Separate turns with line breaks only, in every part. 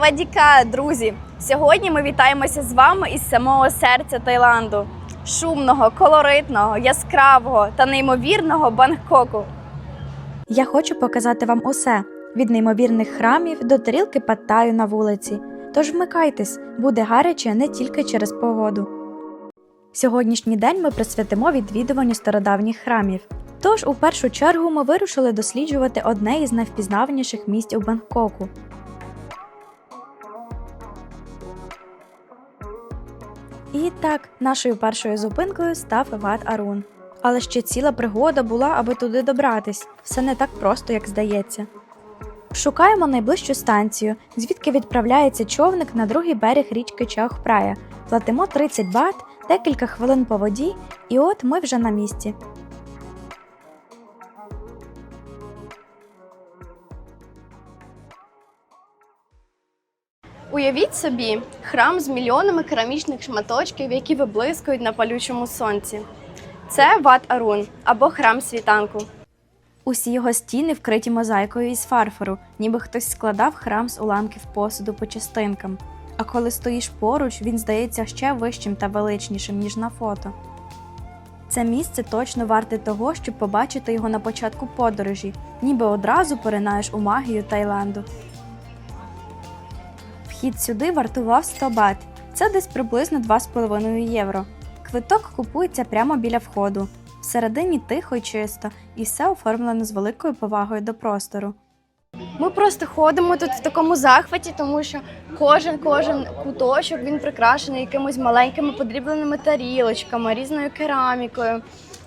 Савадіка, друзі! Сьогодні ми вітаємося з вами із самого серця Таїланду, шумного, колоритного, яскравого та неймовірного Бангкоку.
Я хочу показати вам усе від неймовірних храмів до тарілки паттаю на вулиці. Тож вмикайтесь, буде гаряче не тільки через погоду. Сьогоднішній день ми присвятимо відвідуванню стародавніх храмів. Тож, у першу чергу, ми вирушили досліджувати одне із найвпізнаваніших місць у Бангкоку. І так, нашою першою зупинкою став Еват Арун. Але ще ціла пригода була, аби туди добратись. Все не так просто, як здається. Шукаємо найближчу станцію, звідки відправляється човник на другий берег річки Чаохпрая. Платимо 30 бат, декілька хвилин по воді, і от ми вже на місці.
Уявіть собі храм з мільйонами керамічних шматочків, які виблискують на палючому сонці. Це Ват Арун або храм світанку.
Усі його стіни вкриті мозаїкою із фарфору, ніби хтось складав храм з уламків посуду по частинкам. А коли стоїш поруч, він здається ще вищим та величнішим, ніж на фото. Це місце точно варте того, щоб побачити його на початку подорожі, ніби одразу поринаєш у магію Таїланду. Вхід сюди вартував 100 бат. Це десь приблизно 2,5 євро. Квиток купується прямо біля входу. Всередині тихо й чисто, і все оформлено з великою повагою до простору.
Ми просто ходимо тут в такому захваті, тому що кожен кожен куточок він прикрашений якимись маленькими подрібленими тарілочками, різною керамікою,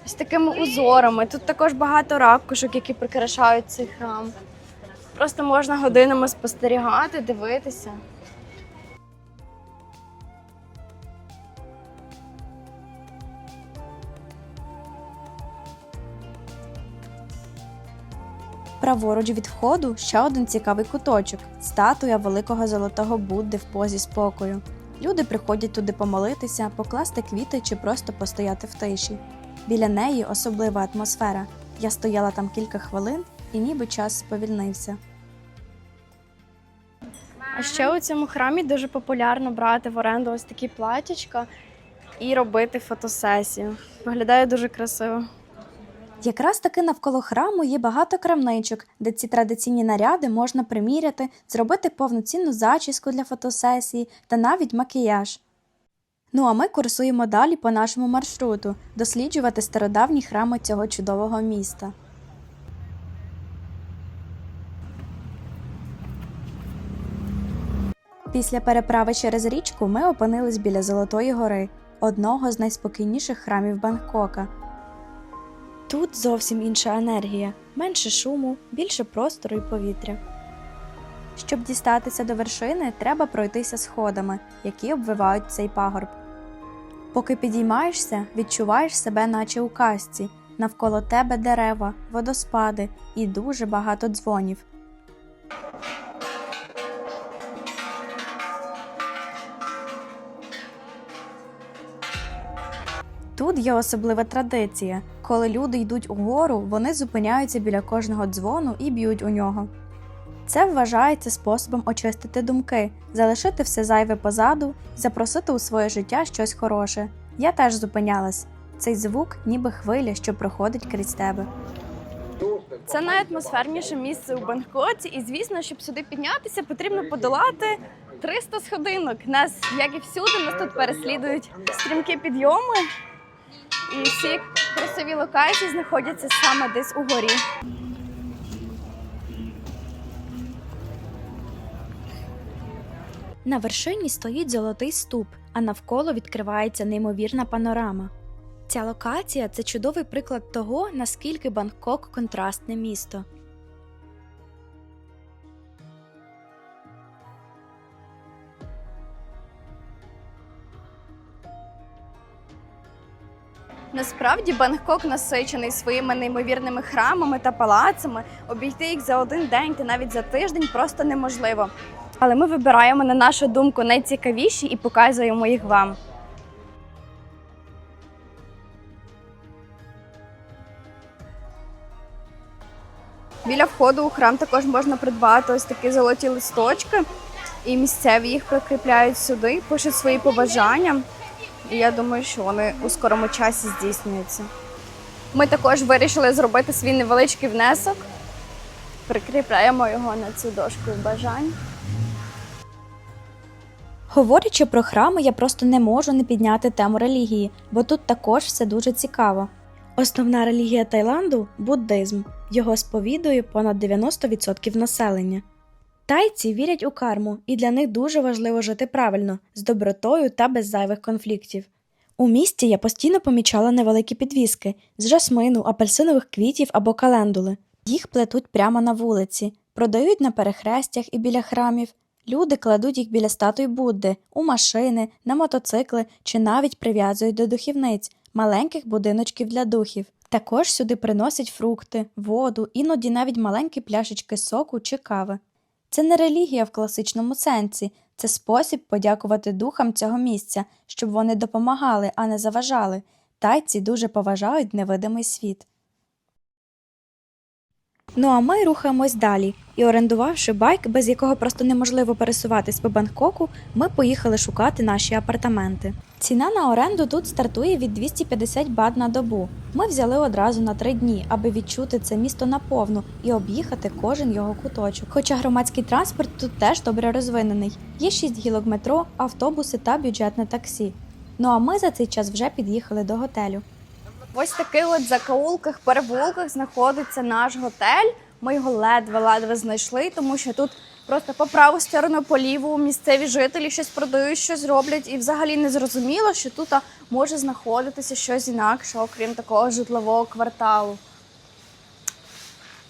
з такими узорами. Тут також багато ракушок, які прикрашають цей храм. Просто можна годинами спостерігати, дивитися.
Праворуч від входу ще один цікавий куточок статуя великого золотого Будди в позі спокою. Люди приходять туди помолитися, покласти квіти чи просто постояти в тиші. Біля неї особлива атмосфера. Я стояла там кілька хвилин і ніби час сповільнився.
А ще у цьому храмі дуже популярно брати в оренду ось такі платічка і робити фотосесію. Виглядає дуже красиво.
Якраз таки навколо храму є багато крамничок, де ці традиційні наряди можна приміряти, зробити повноцінну зачіску для фотосесії та навіть макіяж. Ну а ми курсуємо далі по нашому маршруту досліджувати стародавні храми цього чудового міста. Після переправи через річку ми опинились біля Золотої гори, одного з найспокійніших храмів Бангкока. Тут зовсім інша енергія, менше шуму, більше простору і повітря. Щоб дістатися до вершини, треба пройтися сходами, які обвивають цей пагорб. Поки підіймаєшся, відчуваєш себе, наче у казці. Навколо тебе дерева, водоспади і дуже багато дзвонів. Тут є особлива традиція. Коли люди йдуть угору, вони зупиняються біля кожного дзвону і б'ють у нього. Це вважається способом очистити думки, залишити все зайве позаду запросити у своє життя щось хороше. Я теж зупинялась. Цей звук, ніби хвиля, що проходить крізь тебе.
Це найатмосферніше місце у Бангкоці, і звісно, щоб сюди піднятися, потрібно подолати 300 сходинок. Нас, як і всюди, нас тут переслідують стрімкі підйоми, і всі красиві локації знаходяться саме десь угорі.
На вершині стоїть золотий ступ, а навколо відкривається неймовірна панорама. Ця локація це чудовий приклад того, наскільки Бангкок контрастне місто.
Насправді Бангкок насичений своїми неймовірними храмами та палацами. Обійти їх за один день та навіть за тиждень просто неможливо. Але ми вибираємо на нашу думку найцікавіші і показуємо їх вам. Біля входу у храм також можна придбати ось такі золоті листочки. І місцеві їх прикріпляють сюди, пишуть свої побажання. І я думаю, що вони у скорому часі здійснюються. Ми також вирішили зробити свій невеличкий внесок. Прикріпляємо його на цю дошку бажань.
Говорячи про храми, я просто не можу не підняти тему релігії, бо тут також все дуже цікаво. Основна релігія Таїланду буддизм. Його сповідує понад 90% населення. Тайці вірять у карму, і для них дуже важливо жити правильно, з добротою та без зайвих конфліктів. У місті я постійно помічала невеликі підвіски з жасмину, апельсинових квітів або календули. Їх плетуть прямо на вулиці, продають на перехрестях і біля храмів. Люди кладуть їх біля статуй Будди, у машини, на мотоцикли чи навіть прив'язують до духівниць, маленьких будиночків для духів. Також сюди приносять фрукти, воду, іноді навіть маленькі пляшечки соку чи кави. Це не релігія в класичному сенсі, це спосіб подякувати духам цього місця, щоб вони допомагали, а не заважали. Тайці дуже поважають невидимий світ. Ну а ми рухаємось далі. І орендувавши байк, без якого просто неможливо пересуватись по Бангкоку, ми поїхали шукати наші апартаменти. Ціна на оренду тут стартує від 250 бат на добу. Ми взяли одразу на три дні, аби відчути це місто наповну і об'їхати кожен його куточок. Хоча громадський транспорт тут теж добре розвинений. Є шість гілок метро, автобуси та бюджетне таксі. Ну а ми за цей час вже під'їхали до готелю.
Ось таких от закоулках, перевулках знаходиться наш готель. Ми його ледве-ледве знайшли, тому що тут просто по праву сторону, по ліву місцеві жителі щось продають, щось роблять, і взагалі не зрозуміло, що тут може знаходитися щось інакше, окрім такого житлового кварталу.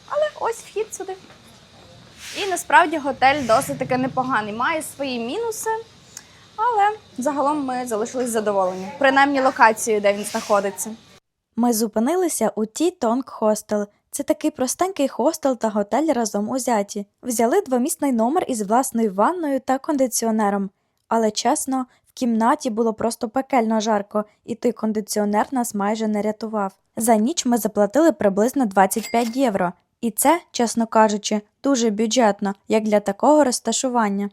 Але ось вхід сюди. І насправді готель досить таки непоганий. Має свої мінуси, але загалом ми залишились задоволені. Принаймні локацією, де він знаходиться.
Ми зупинилися у Ті Тонг Хостел. Це такий простенький хостел та готель разом узяті. Взяли двомісний номер із власною ванною та кондиціонером. Але чесно, в кімнаті було просто пекельно жарко, і той кондиціонер нас майже не рятував. За ніч ми заплатили приблизно 25 євро, і це, чесно кажучи, дуже бюджетно, як для такого розташування.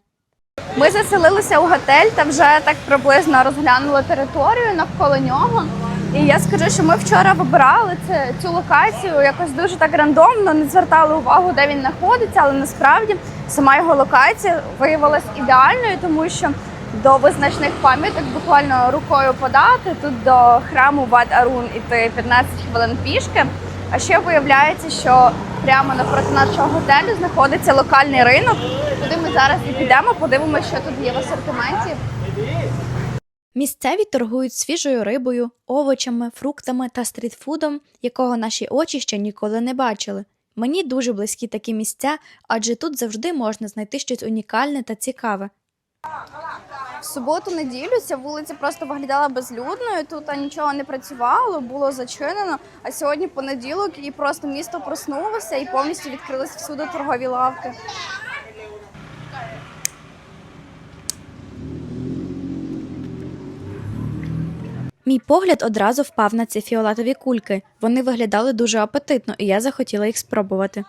Ми заселилися у готель та вже так приблизно розглянули територію навколо нього. І я скажу, що ми вчора вибирали це, цю локацію якось дуже так рандомно, не звертали увагу, де він знаходиться, але насправді сама його локація виявилась ідеальною, тому що до визначних пам'яток буквально рукою подати. Тут до храму Вад Арун іти 15 хвилин пішки. А ще виявляється, що прямо напроти нашого готелю знаходиться локальний ринок, куди ми зараз і підемо, подивимося, що тут є в асортименті.
Місцеві торгують свіжою рибою, овочами, фруктами та стрітфудом, якого наші очі ще ніколи не бачили. Мені дуже близькі такі місця, адже тут завжди можна знайти щось унікальне та цікаве.
В суботу-неділю ця вулиця просто виглядала безлюдною. Тут нічого не працювало, було зачинено. А сьогодні понеділок і просто місто проснулося і повністю відкрились всюди торгові лавки.
Мій погляд одразу впав на ці фіолетові кульки. Вони виглядали дуже апетитно, і я захотіла їх спробувати.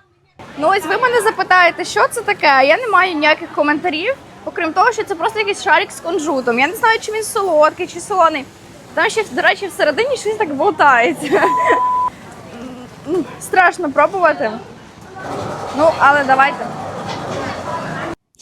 Ну ось ви мене запитаєте, що це таке? А я не маю ніяких коментарів, окрім того, що це просто якийсь шарик з кунжутом. Я не знаю, чи він солодкий, чи солоний. Там ще, до речі, всередині щось так болтається. Ну, Страшно пробувати. Ну, але давайте.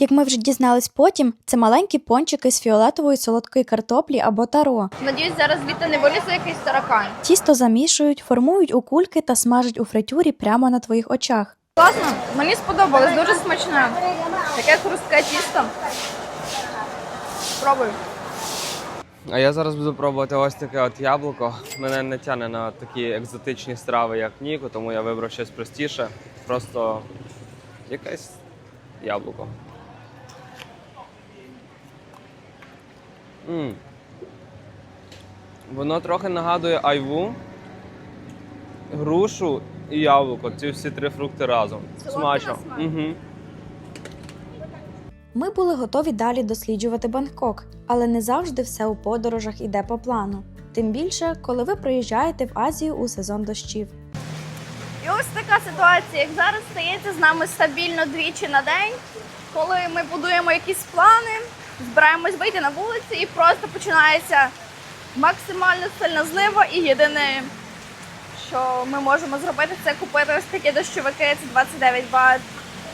Як ми вже дізнались потім, це маленькі пончики з фіолетової солодкої картоплі або таро.
Надіюсь, зараз звідти не вилізе якийсь таракан.
Тісто замішують, формують у кульки та смажать у фритюрі прямо на твоїх очах.
Класно, мені сподобалось, дуже смачне. Таке хрустке тісто. Спробую.
А я зараз буду пробувати ось таке от яблуко. Мене не тягне на такі екзотичні страви, як Ніку, тому я вибрав щось простіше. Просто якесь яблуко. М Воно трохи нагадує айву, грушу і яблуко. Ці всі три фрукти разом.
Солодкий
Смачно.
на смак.
Угу.
Ми були готові далі досліджувати Бангкок, але не завжди все у подорожах іде по плану. Тим більше, коли ви приїжджаєте в Азію у сезон дощів.
І І ось така ситуація, як зараз стається з нами стабільно двічі на день, коли ми будуємо якісь плани, збираємось вийти на вулиці і просто починається максимально сильна злива. І єдине, що ми можемо зробити, це купити ось такі дощовики, це 29 бат,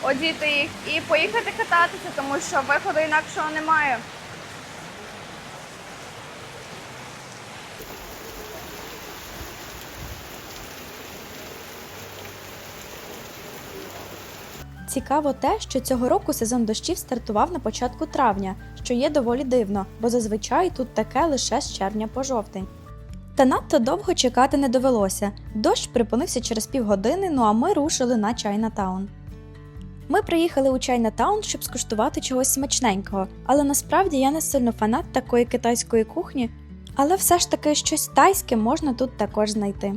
одіти їх і поїхати кататися, тому що виходу інакшого немає.
Цікаво те, що цього року сезон дощів стартував на початку травня, що є доволі дивно, бо зазвичай тут таке лише з червня по жовтень. Та надто довго чекати не довелося. Дощ припинився через півгодини, ну а ми рушили на Чайнатаун. Ми приїхали у Чайнатаун, щоб скуштувати чогось смачненького, але насправді я не сильно фанат такої китайської кухні, але все ж таки щось тайське можна тут також знайти.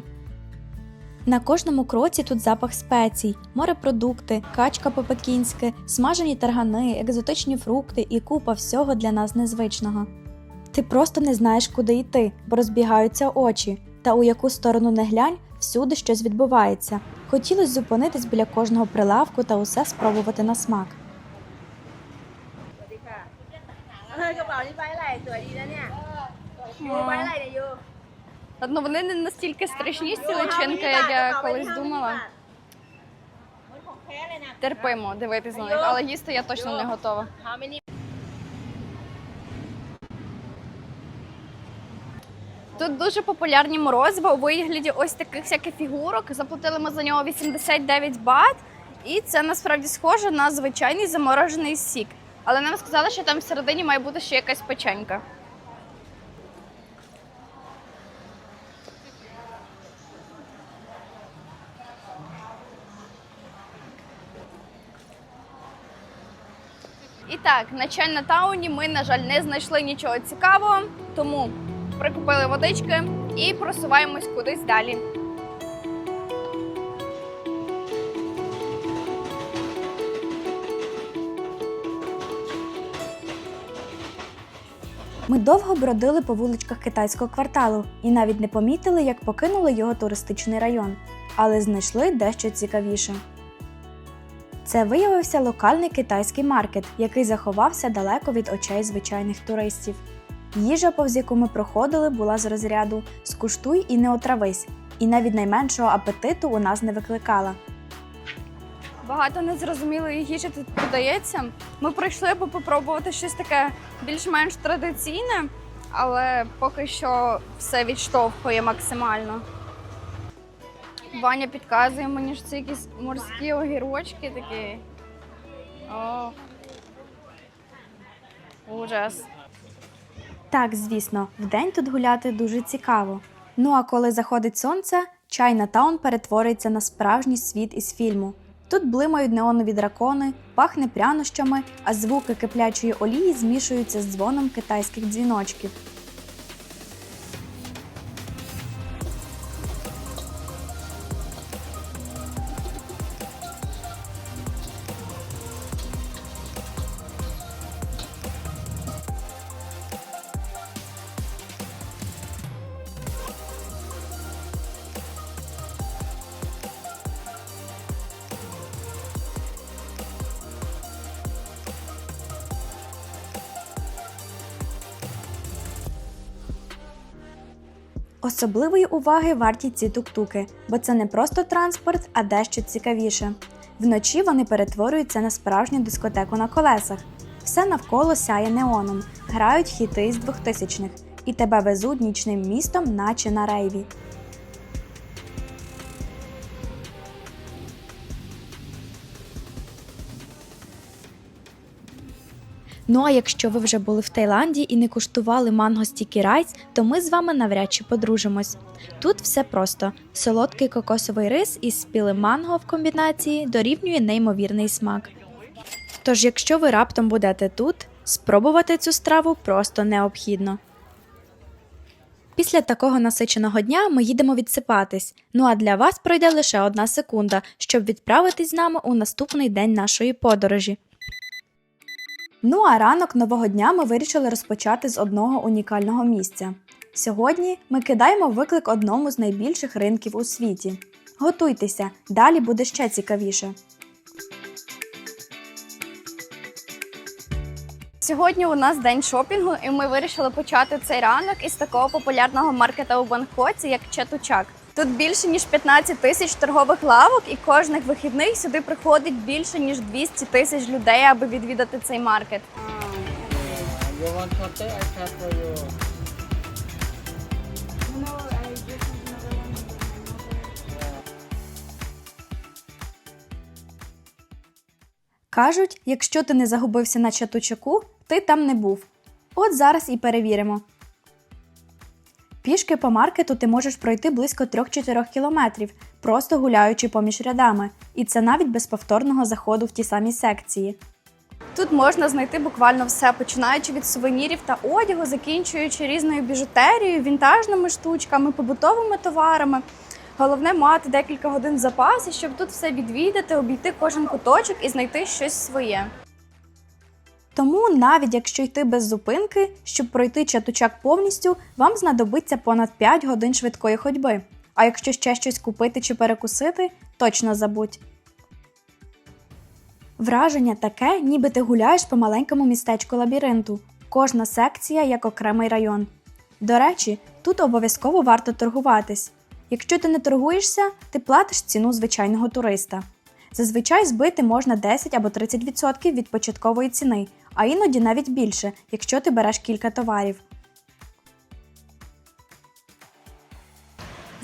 На кожному кроці тут запах спецій, морепродукти, качка по-пекінськи, смажені таргани, екзотичні фрукти і купа всього для нас незвичного. Ти просто не знаєш, куди йти, бо розбігаються очі, та у яку сторону не глянь, всюди щось відбувається. Хотілося зупинитись біля кожного прилавку та усе спробувати на смак.
Ладно, вони не настільки страшні ці личинки, як я колись думала. Терпимо дивитись на них, але їсти я точно не готова. Тут дуже популярні морозиво у вигляді ось таких всяких фігурок. Заплатили ми за нього 89 бат, і це насправді схоже на звичайний заморожений сік. Але нам сказали, що там всередині має бути ще якась печенька. Так, на Чайнатауні ми, на жаль, не знайшли нічого цікавого, тому прикупили водички і просуваємось кудись далі.
Ми довго бродили по вуличках китайського кварталу і навіть не помітили, як покинули його туристичний район, але знайшли дещо цікавіше. Це виявився локальний китайський маркет, який заховався далеко від очей звичайних туристів. Їжа, повз яку ми проходили, була з розряду скуштуй і не отравись, і навіть найменшого апетиту у нас не викликала.
Багато незрозумілої їжі тут подається. Ми прийшли, аби попробувати щось таке більш-менш традиційне, але поки що все відштовхує максимально. Ваня підказує мені, що це якісь морські огірочки такі. О. Ужас.
Так, звісно, вдень тут гуляти дуже цікаво. Ну а коли заходить сонце, Чайнатаун перетворюється на справжній світ із фільму. Тут блимають неонові дракони, пахне прянощами, а звуки киплячої олії змішуються з дзвоном китайських дзвіночків. Особливої уваги варті ці тук-туки, бо це не просто транспорт, а дещо цікавіше. Вночі вони перетворюються на справжню дискотеку на колесах. Все навколо сяє неоном, грають хіти з 2000-х, і тебе везуть нічним містом, наче на рейві. Ну а якщо ви вже були в Таїланді і не куштували манго стікі райс, то ми з вами навряд чи подружимось. Тут все просто: солодкий кокосовий рис із спілим манго в комбінації дорівнює неймовірний смак. Тож, якщо ви раптом будете тут, спробувати цю страву просто необхідно. Після такого насиченого дня ми їдемо відсипатись. Ну а для вас пройде лише одна секунда, щоб відправитись з нами у наступний день нашої подорожі. Ну а ранок нового дня ми вирішили розпочати з одного унікального місця. Сьогодні ми кидаємо виклик одному з найбільших ринків у світі. Готуйтеся, далі буде ще цікавіше.
Сьогодні у нас день шопінгу, і ми вирішили почати цей ранок із такого популярного маркета у Бангкоці, як Четучак. Тут більше ніж 15 тисяч торгових лавок, і кожних вихідних сюди приходить більше ніж 200 тисяч людей, аби відвідати цей маркет.
Кажуть, якщо ти не загубився на чатучаку, ти там не був. От зараз і перевіримо. Пішки по маркету ти можеш пройти близько 3-4 кілометрів, просто гуляючи поміж рядами, і це навіть без повторного заходу в ті самі секції.
Тут можна знайти буквально все, починаючи від сувенірів та одягу, закінчуючи різною біжутерією, вінтажними штучками, побутовими товарами. Головне мати декілька годин в запасі, щоб тут все відвідати, обійти кожен куточок і знайти щось своє.
Тому, навіть якщо йти без зупинки, щоб пройти чатучак повністю, вам знадобиться понад 5 годин швидкої ходьби. А якщо ще щось купити чи перекусити, точно забудь. Враження таке, ніби ти гуляєш по маленькому містечку лабіринту. Кожна секція як окремий район. До речі, тут обов'язково варто торгуватись. Якщо ти не торгуєшся, ти платиш ціну звичайного туриста. Зазвичай збити можна 10 або 30% від початкової ціни, а іноді навіть більше, якщо ти береш кілька товарів.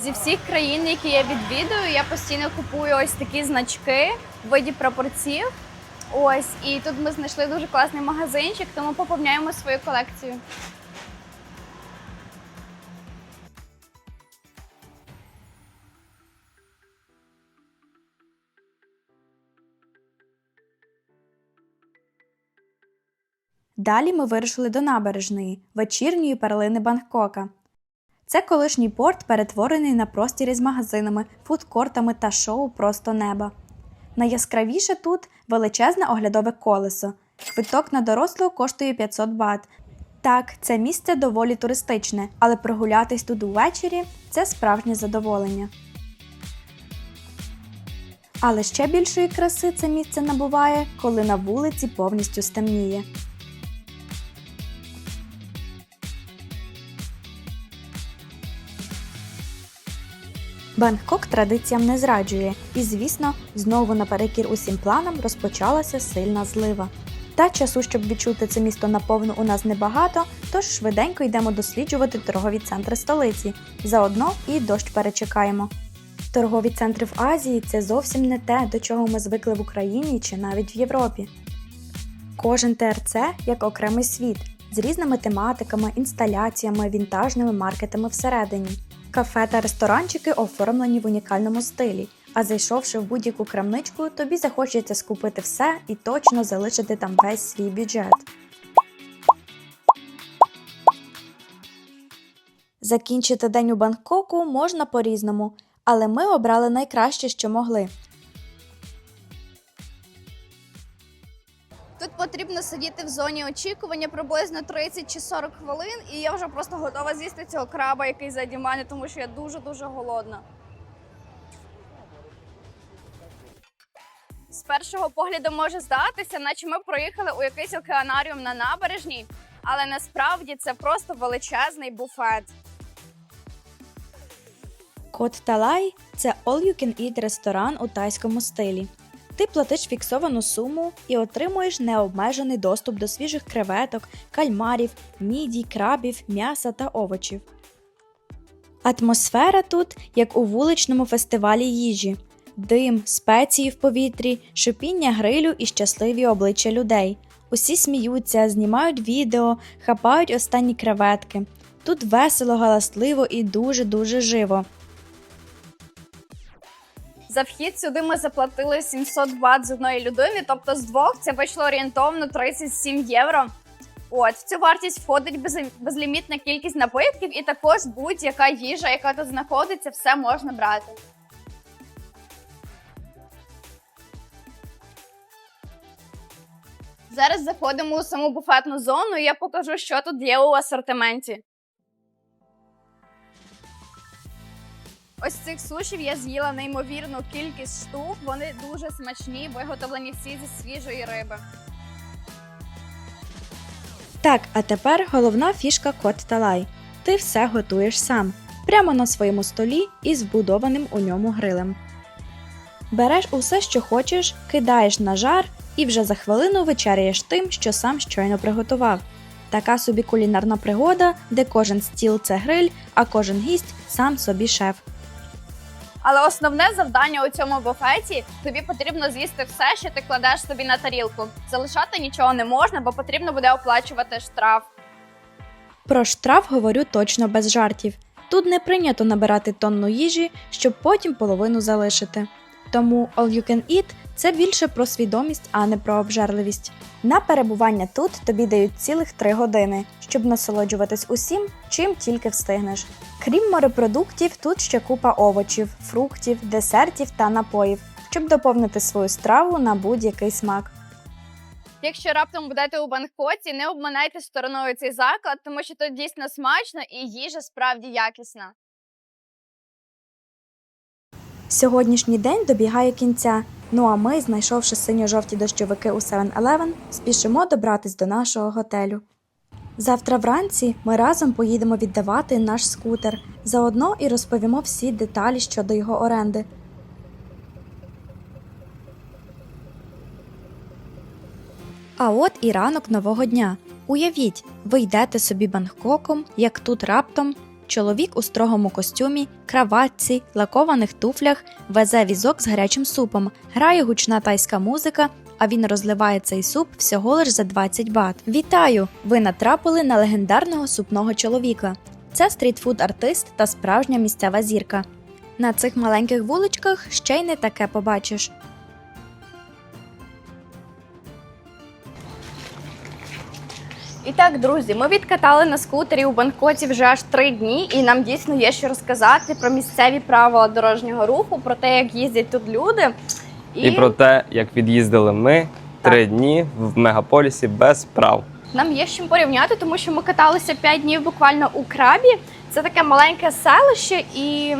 Зі всіх країн, які я відвідую, я постійно купую ось такі значки в виді прапорців. Ось, і тут ми знайшли дуже класний магазинчик, тому поповняємо свою колекцію.
Далі ми вирушили до набережної, вечірньої перлини Бангкока. Це колишній порт, перетворений на простір із магазинами, фудкортами та шоу просто неба. Найяскравіше тут величезне оглядове колесо. Квиток на дорослого коштує 500 бат. Так, це місце доволі туристичне, але прогулятись тут увечері це справжнє задоволення. Але ще більшої краси це місце набуває, коли на вулиці повністю стемніє. Бангкок традиціям не зраджує, і, звісно, знову наперекір усім планам розпочалася сильна злива. Та часу, щоб відчути це місто наповну, у нас небагато, тож швиденько йдемо досліджувати торгові центри столиці. Заодно і дощ перечекаємо. Торгові центри в Азії це зовсім не те, до чого ми звикли в Україні чи навіть в Європі. Кожен ТРЦ як окремий світ з різними тематиками, інсталяціями, вінтажними маркетами всередині. Кафе та ресторанчики оформлені в унікальному стилі. А зайшовши в будь-яку крамничку, тобі захочеться скупити все і точно залишити там весь свій бюджет. Закінчити день у Бангкоку можна по-різному, але ми обрали найкраще, що могли.
Тут потрібно сидіти в зоні очікування приблизно 30 чи 40 хвилин, і я вже просто готова з'їсти цього краба, який заді мене, тому що я дуже-дуже голодна. З першого погляду може здатися, наче ми проїхали у якийсь океанаріум на набережній, але насправді це просто величезний буфет.
Кот Талай це all-you-can-eat ресторан у тайському стилі. Ти платиш фіксовану суму і отримуєш необмежений доступ до свіжих креветок, кальмарів, мідій, крабів, м'яса та овочів. Атмосфера тут, як у вуличному фестивалі їжі: дим, спеції в повітрі, шипіння грилю і щасливі обличчя людей. Усі сміються, знімають відео, хапають останні креветки. Тут весело, галасливо і дуже-дуже живо.
За вхід сюди ми заплатили 700 бат з одної людини, тобто з двох це вийшло орієнтовно 37 євро. От в цю вартість входить без, безлімітна кількість напитків, і також будь-яка їжа, яка тут знаходиться, все можна брати. Зараз заходимо у саму буфетну зону, і я покажу, що тут є у асортименті.
Ось цих сушів я з'їла неймовірну кількість штук. Вони дуже смачні, виготовлені всі зі свіжої риби.
Так, а тепер головна фішка кот Талай. Ти все готуєш сам, прямо на своєму столі із вбудованим у ньому грилем. Береш усе, що хочеш, кидаєш на жар і вже за хвилину вечеряєш тим, що сам щойно приготував. Така собі кулінарна пригода, де кожен стіл це гриль, а кожен гість сам собі шеф.
Але основне завдання у цьому буфеті тобі потрібно з'їсти все, що ти кладеш собі на тарілку. Залишати нічого не можна, бо потрібно буде оплачувати штраф.
Про штраф говорю точно без жартів. Тут не прийнято набирати тонну їжі, щоб потім половину залишити. Тому all you can eat – це більше про свідомість, а не про обжерливість. На перебування тут тобі дають цілих три години, щоб насолоджуватись усім, чим тільки встигнеш. Крім морепродуктів, тут ще купа овочів, фруктів, десертів та напоїв, щоб доповнити свою страву на будь-який смак.
Якщо раптом будете у Бангкоці, не обминайте стороною цей заклад, тому що тут дійсно смачно і їжа справді якісна.
Сьогоднішній день добігає кінця. Ну а ми, знайшовши синьо-жовті дощовики у 7-Eleven, спішимо добратись до нашого готелю. Завтра вранці ми разом поїдемо віддавати наш скутер, заодно і розповімо всі деталі щодо його оренди. А от і ранок нового дня. Уявіть, ви йдете собі Бангкоком, як тут раптом Чоловік у строгому костюмі, краватці, лакованих туфлях везе візок з гарячим супом, грає гучна тайська музика, а він розливає цей суп всього лиш за 20 бат. Вітаю! Ви натрапили на легендарного супного чоловіка. Це стрітфуд-артист та справжня місцева зірка. На цих маленьких вуличках ще й не таке побачиш.
І так, друзі, ми відкатали на скутері у Бангкоці вже аж три дні, і нам дійсно є що розказати про місцеві правила дорожнього руху, про те, як їздять тут люди.
І про те, як від'їздили ми три дні в мегаполісі без прав.
Нам є з чим порівняти, тому що ми каталися 5 днів буквально у крабі. Це таке маленьке селище, і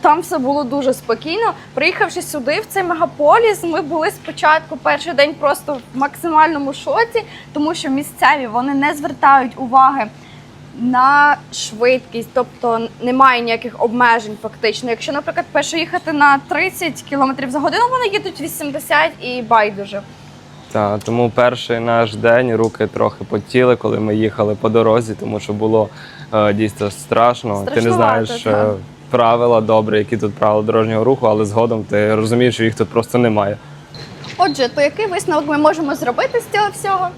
там все було дуже спокійно. Приїхавши сюди, в цей мегаполіс, ми були спочатку перший день просто в максимальному шоці, тому що місцеві вони не звертають уваги. На швидкість, тобто немає ніяких обмежень фактично. Якщо, наприклад, перше їхати на 30 км за годину, вони їдуть 80 і байдуже.
Та, тому перший наш день руки трохи потіли, коли ми їхали по дорозі, тому що було е, дійсно страшно. Ти не знаєш
так.
Правила добре, які тут правила дорожнього руху, але згодом ти розумієш, що їх тут просто немає.
Отже, то який висновок ми можемо зробити з цього всього?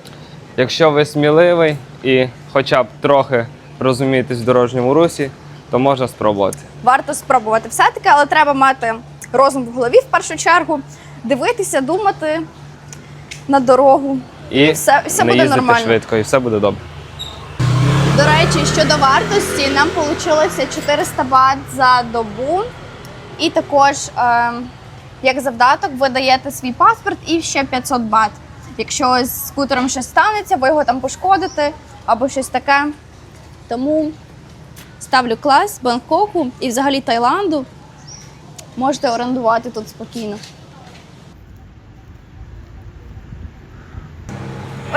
Якщо ви сміливий і хоча б трохи розумієтесь в дорожньому русі, то можна спробувати.
варто спробувати все-таки, але треба мати розум в голові в першу чергу, дивитися, думати на дорогу.
І
Все- все
не
буде
їздити
нормально.
швидко, і все буде добре.
До речі, щодо вартості, нам вийшло 400 бат за добу. І також, е, як завдаток, ви даєте свій паспорт і ще 500 бат. Якщо з скутером щось станеться, ви його там пошкодите або щось таке. Тому ставлю клас Бангкоку і взагалі Таїланду. Можете орендувати тут спокійно.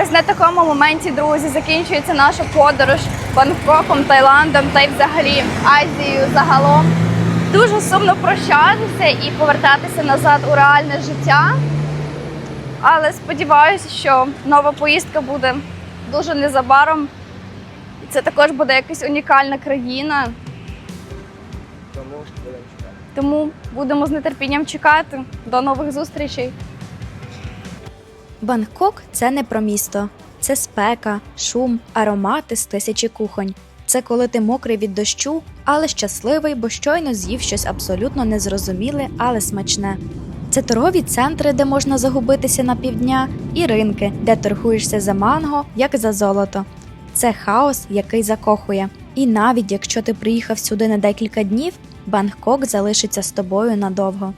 Ось на такому моменті, друзі, закінчується наша подорож Бангкоком, Таїландом та й взагалі Азією загалом. Дуже сумно прощатися і повертатися назад у реальне життя. Але сподіваюся, що нова поїздка буде дуже незабаром. Це також буде якась унікальна країна. Тому будемо з нетерпінням чекати. До нових зустрічей.
Бангкок це не про місто, це спека, шум, аромати з тисячі кухонь. Це коли ти мокрий від дощу, але щасливий, бо щойно з'їв щось абсолютно незрозуміле, але смачне. Це торгові центри, де можна загубитися на півдня, і ринки, де торгуєшся за манго, як за золото. Це хаос, який закохує. І навіть якщо ти приїхав сюди на декілька днів, Бангкок залишиться з тобою надовго.